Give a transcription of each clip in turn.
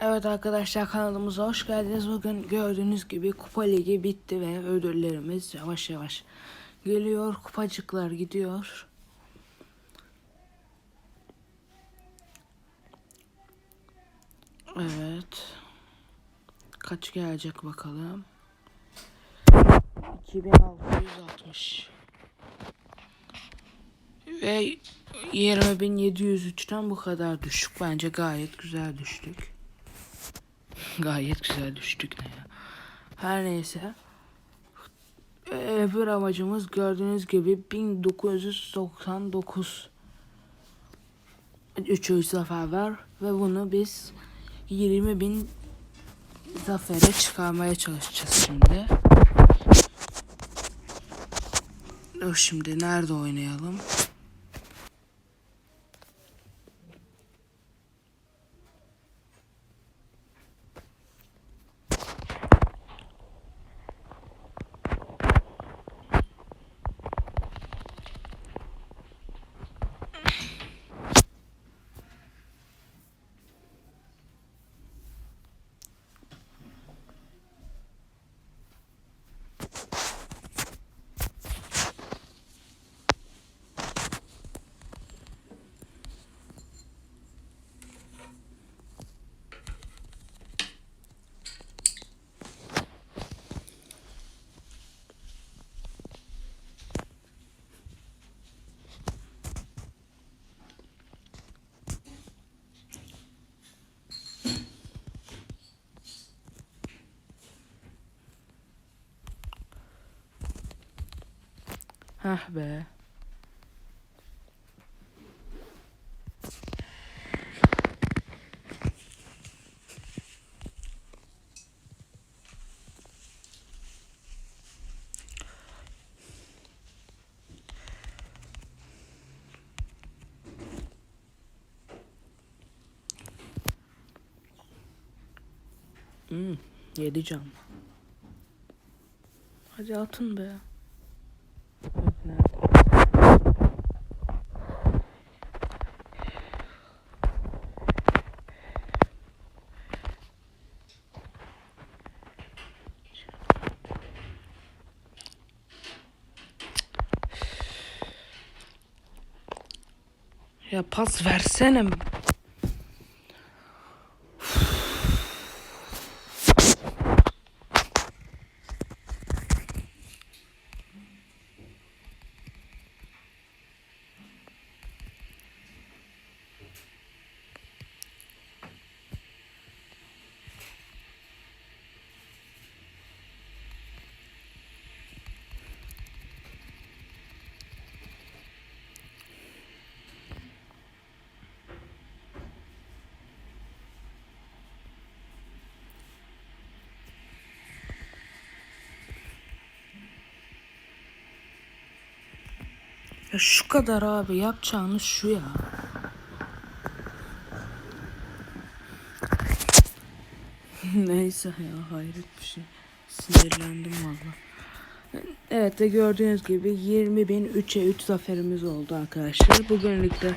Evet arkadaşlar kanalımıza hoş geldiniz. Bugün gördüğünüz gibi kupa ligi bitti ve ödüllerimiz yavaş yavaş geliyor. Kupacıklar gidiyor. Evet. Kaç gelecek bakalım. 2660 ve 20703'ten bu kadar düştük. Bence gayet güzel düştük. Gayet güzel düştük ne ya. Her neyse. Ee, Öbür amacımız gördüğünüz gibi 1999 300 zafer var ve bunu biz 20 bin zafere çıkarmaya çalışacağız şimdi. Şimdi nerede oynayalım? Heh be. Hmm, yedi can. Hadi atın be. Nerede? Ya pas versene. Ya şu kadar abi yapacağınız şu ya. Neyse ya hayret bir şey. Sinirlendim valla. Evet de gördüğünüz gibi 20.003'e 3 zaferimiz oldu arkadaşlar. Bugünlük de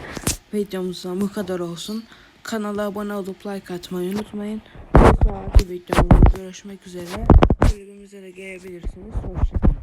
videomuzdan bu kadar olsun. Kanala abone olup like atmayı unutmayın. Bir sonraki videomuzda görüşmek üzere. Kulübümüze de gelebilirsiniz. Hoşçakalın.